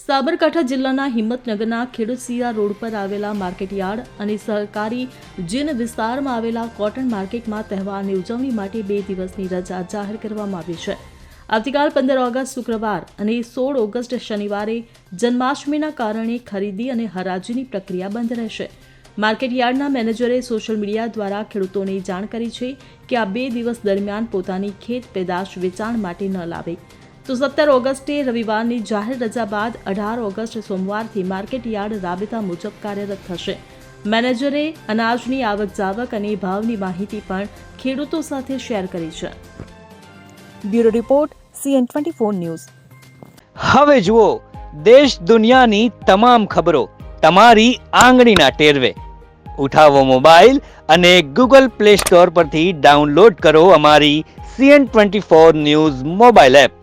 સાબરકાંઠા જિલ્લાના હિંમતનગરના ખેડૂતસિયા રોડ પર આવેલા માર્કેટયાર્ડ અને સહકારી જીન વિસ્તારમાં આવેલા કોટન માર્કેટમાં તહેવારની ઉજવણી માટે બે દિવસની રજા જાહેર કરવામાં આવી છે. આવતીકાલ પંદર ઓગસ્ટ શુક્રવાર અને સોળ ઓગસ્ટ શનિવારે જન્માષ્ટમીના કારણે ખરીદી અને હરાજીની પ્રક્રિયા બંધ રહેશે. માર્કેટયાર્ડના મેનેજરે સોશિયલ મીડિયા દ્વારા ખેડૂતોને જાણ કરી છે કે આ બે દિવસ દરમિયાન પોતાની ખેત પેદાશ વેચાણ માટે ન લાવે. તો સત્તર ઓગસ્ટે રવિવારની જાહેર રજા બાદ અઢાર ઓગસ્ટ સોમવારથી માર્કેટ યાર્ડ રાબેતા મુજબ કાર્યરત થશે. મેનેજરે અનાજની આવક જાવક અને ભાવની માહિતી પણ ખેડૂતો સાથે શેર કરી છે. Bureau report, CN twenty four news. હવે જુઓ, દેશ દુનિયાની તમામ ખબરો તમારી આંગળીના ટેરવે. ઉઠાવો મોબાઈલ અને ગૂગલ પ્લે સ્ટોર પરથી ડાઉનલોડ કરો અમારી CN twenty four news mobile app.